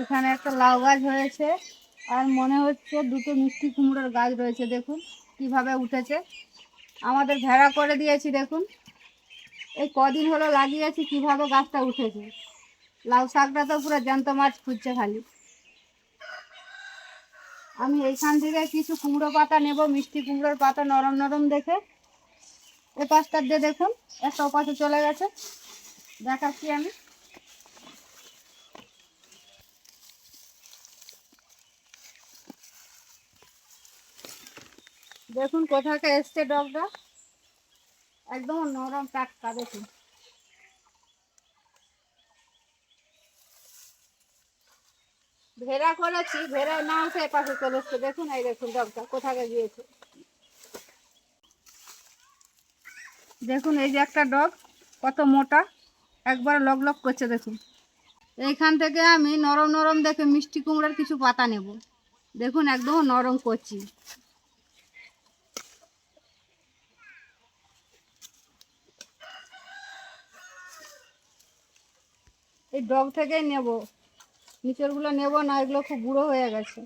এখানে একটা লাউ গাছ হয়েছে। আর মনে হচ্ছে দুটো মিষ্টি কুমড়োর গাছ রয়েছে, দেখুন কীভাবে উঠেছে। আমাদের ভেড়া করে দিয়েছি, দেখুন। এই কদিন হলো লাগিয়েছি, কীভাবে গাছটা উঠেছে। লাউ শাকটা তো পুরো জ্যান্ত মাছ খুঁজছে খালি। আমি এইখান থেকে কিছু কুমড়ো পাতা নেব, মিষ্টি কুমড়োর পাতা নরম নরম দেখে। এ পাশটা দিয়ে দেখুন, একটা ওপাশে চলে গেছে। দেখাচ্ছি আমি। দেখুন কোথাকে এসছে ডগটা। একদম নরম টাটকা, দেখুন। ভেড়া করেছি ভেড়া না উঠে এপাশে চলে এসছে। দেখুন এই দেখুন ডগটা, কোথাকে গিয়েছে। দেখুন এই যে একটা ডগ, কত মোটা। একবার লগ লগ করছে, দেখুন। এইখান থেকে আমি নরম নরম দেখে মিষ্টি কুমড়োর কিছু পাতা নেব। দেখুন একদম নরম করছি। এই ডগ থেকেই নেব। নিচেরগুলো নেব না, এগুলো খুব বুড়ো হয়ে গেছে।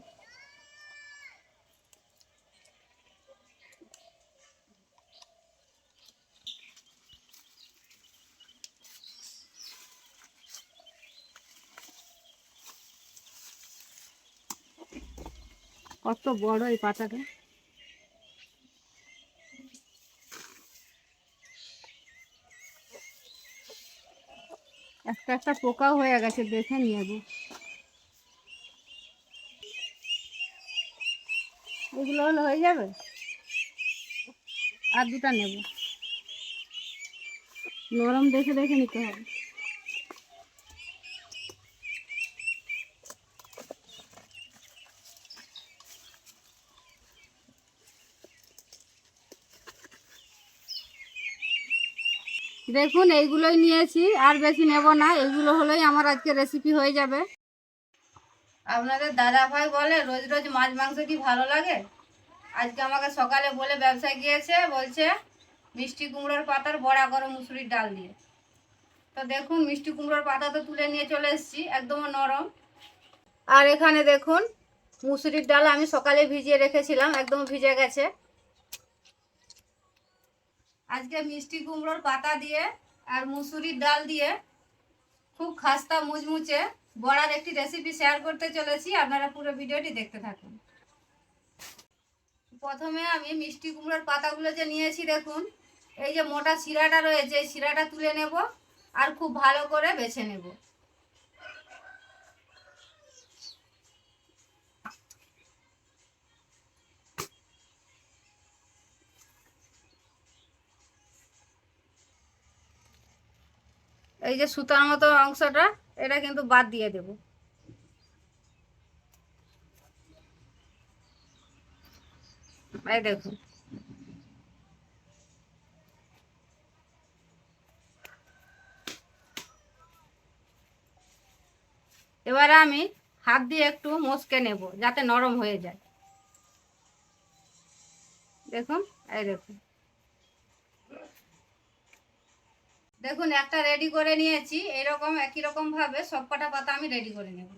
কত বড় এই পাতাটা। একটা একটা পোকাও হয়ে গেছে, দেখে নিয়ে যাব এগুলো হলে হয়ে যাবে? আর দুটা নেব। নরম দেখে দেখে নিতে হবে। দেখুন, এইগুলোই নিয়েছি, আর বেশি নেব না। এগুলো হলেই আমার আজকে রেসিপি হয়ে যাবে। আপনাদের দাদা ভাই বলে, রোজ রোজ মাছ মাংস কি ভালো লাগে? আজকে আমাকে সকালে বলে ব্যবসায় গিয়েছে, বলছে, মিষ্টি কুমড়োর পাতার বড়া করো মুসুরির ডাল দিয়ে। তো দেখুন, মিষ্টি কুমড়োর পাতা তো তুলে নিয়ে চলে এসেছি একদম নরম। আর এখানে দেখুন, মুসুরির ডাল আমি সকালে ভিজিয়ে রেখেছিলাম, একদম ভিজে গেছে। আজকে মিষ্টি কুমড়োর পাতা দিয়ে আর মুসুরির ডাল দিয়ে খুব খাস্তা মুচমুচে বড়ার একটি রেসিপি শেয়ার করতে চলেছি। আপনারা পুরো ভিডিওটি দেখতে থাকুন। প্রথমে আমি মিষ্টি কুমড়োর পাতাগুলো যে নিয়েছি, দেখুন, এই যে মোটা শিরাটা রয়েছে, এই শিরাটা তুলে নেব আর খুব ভালো করে বেছে নেব। এই যে সুতার মতো অংশটা, এটা কিন্তু বাদ দিয়ে দেব। এই দেখুন। এবারে আমি হাত দিয়ে একটু মচকে নেব, যাতে নরম হয়ে যায়। দেখুন, এই দেখুন। দেখুন, একটা রেডি করে নিয়েছি। এরকম, একই রকম ভাবে সব কটা পাতা আমি রেডি করে নেব।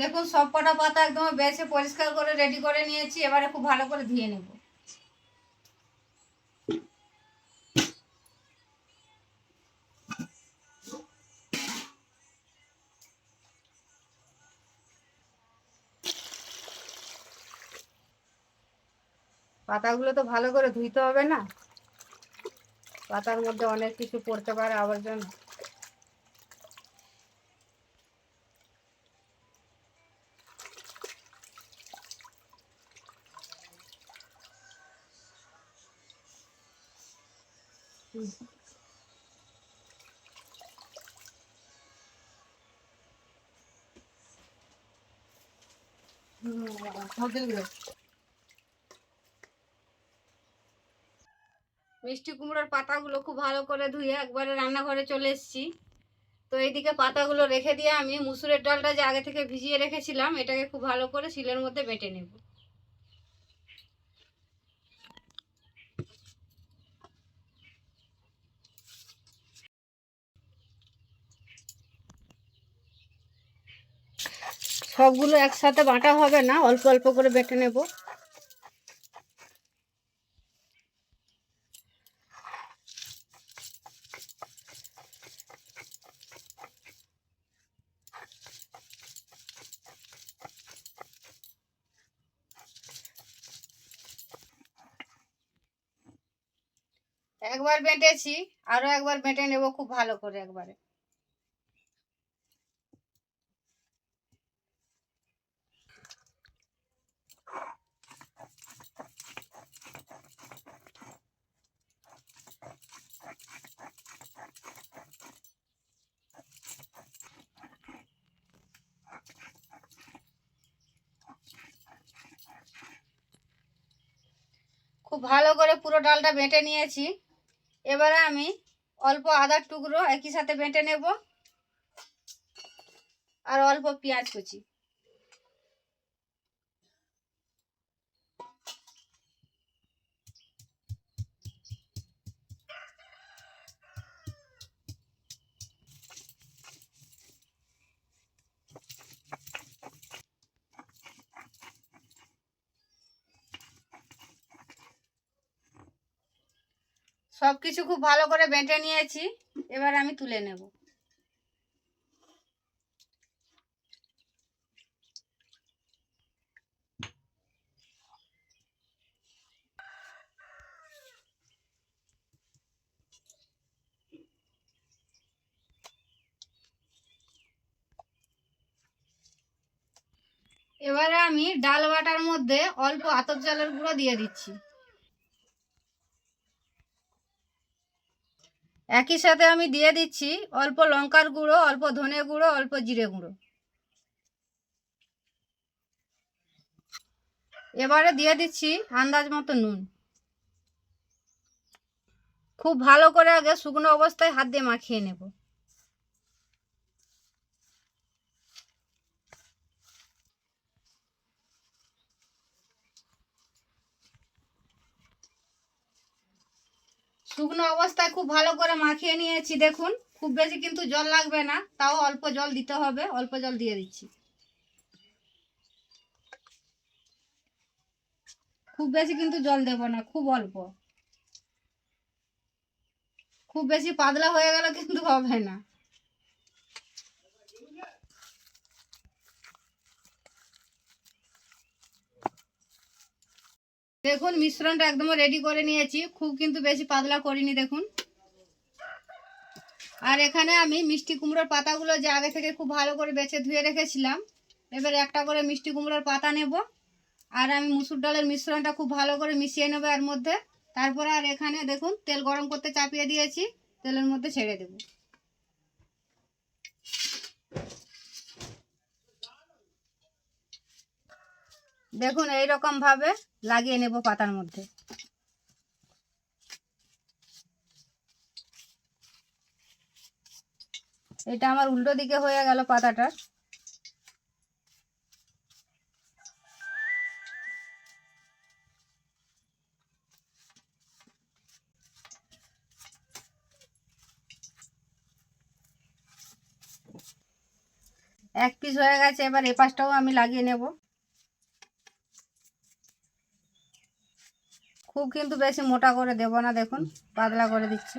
দেখুন, সব কটা পাতা একদম বেছে পরিষ্কার করে রেডি করে নিয়েছি। এবারে খুব ভালো করে ধুয়ে নেব। পাতাগুলো তো ভালো করে ধুইতে হবে না? পাতার মধ্যে অনেক কিছু পড়তে পারে আবর্জনা। মিষ্টি কুমড়োর পাতাগুলো খুব ভালো করে ধুয়ে একবারে রান্নাঘরে চলে এসেছি। তো এইদিকে পাতাগুলো রেখে দিয়ে আমি মুসুরের ডালটা যে আগে থেকে ভিজিয়ে রেখেছিলাম, এটাকে খুব ভালো করে শিলের মধ্যে বেটে নেব। সবগুলো একসাথে বাটা হবে না, অল্প অল্প করে বেটে নেব। একবার বেটেছি, আরও একবার বেটে নেব খুব ভালো করে একবারে। খুব ভালো করে পুরো ডালটা বেটে নিয়েছি। এবারে আমি অল্প আদার টুকরো একই সাথে বেটে নেব। আর অল্প পেঁয়াজ কুচি। সব কিছু খুব ভালো করে বেটে নিয়েছি, এবার আমি তুলে নেব। এবারে আমি ডাল বাটার মধ্যে অল্প আতপ চালের গুঁড়ো দিয়ে দিচ্ছি। একই সাথে আমি দিয়ে দিচ্ছি অল্প লঙ্কার গুঁড়ো, অল্প ধনে গুঁড়ো, অল্প জিরে গুঁড়ো। এবারে দিয়ে দিচ্ছি আন্দাজ মতো নুন। খুব ভালো করে আগে শুকনো অবস্থায় হাত দিয়ে মাখিয়ে নেব। শুকনো অবস্থায় খুব ভালো করে মাখিয়ে নিয়েছি, দেখুন। খুব বেশি কিন্তু জল লাগবে না, তাও অল্প জল দিতে হবে, অল্প জল দিয়ে দিচ্ছি। খুব বেশি কিন্তু জল দেব না, খুব অল্প। খুব বেশি পাতলা হয়ে গেল কিন্তু হবে না। দেখুন, মিশ্রণটা একদম রেডি করে নিয়েছি। খুব কিন্তু বেশি পাতলা করিনি, দেখুন। আর এখানে আমি মিষ্টি কুমড়োর পাতাগুলো যে আগে থেকে খুব ভালো করে বেছে ধুয়ে রেখেছিলাম, এবার একটা করে মিষ্টি কুমড়োর পাতা নেব। আর আমি মুসুর ডালের মিশ্রণটা খুব ভালো করে মিশিয়ে নেব এর মধ্যে। তারপরে আর এখানে দেখুন, তেল গরম করতে চাপিয়ে দিয়েছি, তেলের মধ্যে ছেড়ে দেব। দেখুন এই রকম ভাবে লাগিয়ে নেব পাতার মধ্যে। এটা আমার উল্টো দিকে হয়ে গেল পাতাটা। এক পিস হয়ে গেছে, এবার এ পাশটাও আমি লাগিয়ে নেব। খুব কিন্তু বেশি মোটা করে দেব না, দেখুন, পাতলা করে দিচ্ছি।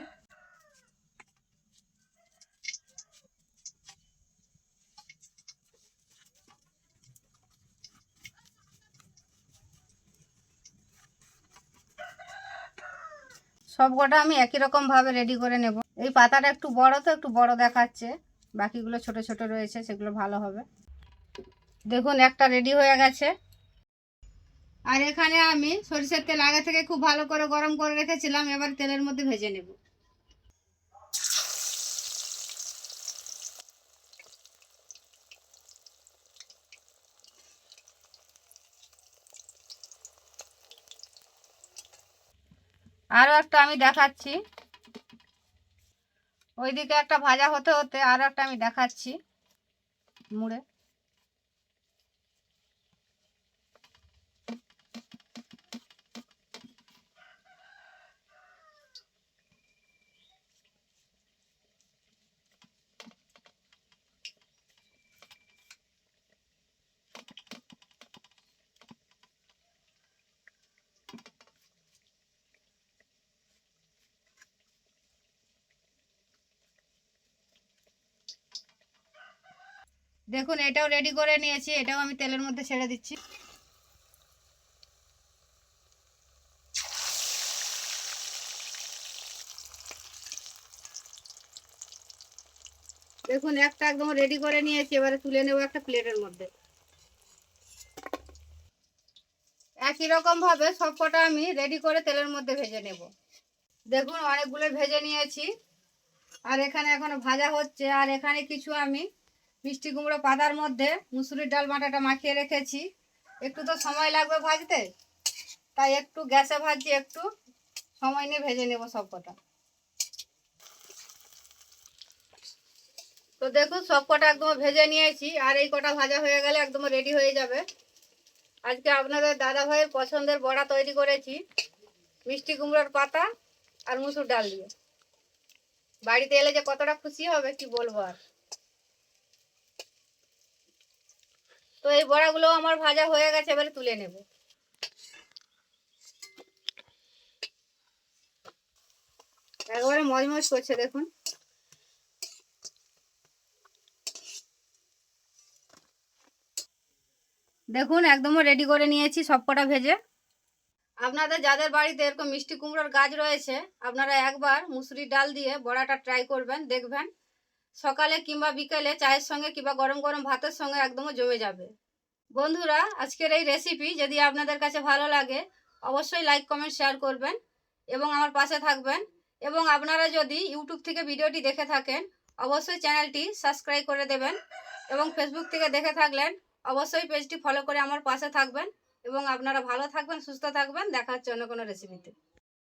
সব কটা আমি একই রকম ভাবে রেডি করে নেব। এই পাতাটা একটু বড় তো, একটু বড় দেখাচ্ছে। বাকিগুলো ছোট ছোট রয়েছে, সেগুলো ভালো হবে। দেখুন, একটা রেডি হয়ে গেছে। আর এখানে আমি সরিষার তেল আগে থেকে খুব ভালো করে গরম করে রেখেছিলাম, এবার তেলের মধ্যে ভেজে নেব। আরও একটা আমি দেখাচ্ছি। ওইদিকে একটা ভাজা হতে হতে আরও একটা আমি দেখাচ্ছি। মুড়ে। দেখুন, এটাও রেডি করে নিয়েছি, এটাও আমি তেলের মধ্যে ছেড়ে দিচ্ছি। দেখুন, একটা একদম রেডি করে নিয়েছি, এবারে তুলে নেব একটা প্লেটের মধ্যে। একই রকম ভাবে সবকটা আমি রেডি করে তেলের মধ্যে ভেজে নেব। দেখুন, অনেকগুলো ভেজে নিয়েছি। আর এখানে এখন ভাজা হচ্ছে। আর এখানে কিছু আমি মিষ্টি কুমড়ো পাতার মধ্যে মুসুরির ডাল বাটাটা মাখিয়ে রেখেছি। একটু তো সময় লাগবে ভাজতে, তাই একটু গ্যাসে ভাজছি একটু সময় নিয়ে ভেজে নেব সব কটা। তো দেখুন, সব কটা একদম ভেজে নিয়েছি, আর এই কটা ভাজা হয়ে গেলে একদম রেডি হয়ে যাবে। আজকে আপনাদের দাদা ভাইয়ের পছন্দের বড়া তৈরি করেছি, মিষ্টি কুমড়োর পাতা আর মুসুর ডাল দিয়ে। বাড়িতে এলে যে কতটা খুশি হবে, কি বলব আর। তো এই বড়াগুলো আমার ভাজা হয়ে গেছে, এবারে তুলে নেব। একবারে মজমজ করছে, দেখুন। দেখুন একদম রেডি করে নিয়েছি সবকটা ভেজে। আপনাদের, যাদের বাড়িতে এরকম মিষ্টি কুমড়োর গাছ রয়েছে, আপনারা একবার মুসুরির ডাল দিয়ে বড়াটা ট্রাই করবেন, দেখবেন। সকালে কিংবা বিকেলে চায়ের সঙ্গে কিংবা গরম গরম ভাতের সঙ্গে একদমই জমে যাবে। বন্ধুরা, আজকের এই রেসিপি যদি আপনাদের কাছে ভালো লাগে, অবশ্যই লাইক কমেন্ট শেয়ার করবেন এবং আমার পাশে থাকবেন। এবং আপনারা যদি ইউটিউব থেকে ভিডিওটি দেখে থাকেন, অবশ্যই চ্যানেলটি সাবস্ক্রাইব করে দেবেন এবং ফেসবুক থেকে দেখে থাকলেন, অবশ্যই পেজটি ফলো করে আমার পাশে থাকবেন এবং আপনারা ভালো থাকবেন, সুস্থ থাকবেন। দেখা হচ্ছে অন্য কোনো রেসিপিতে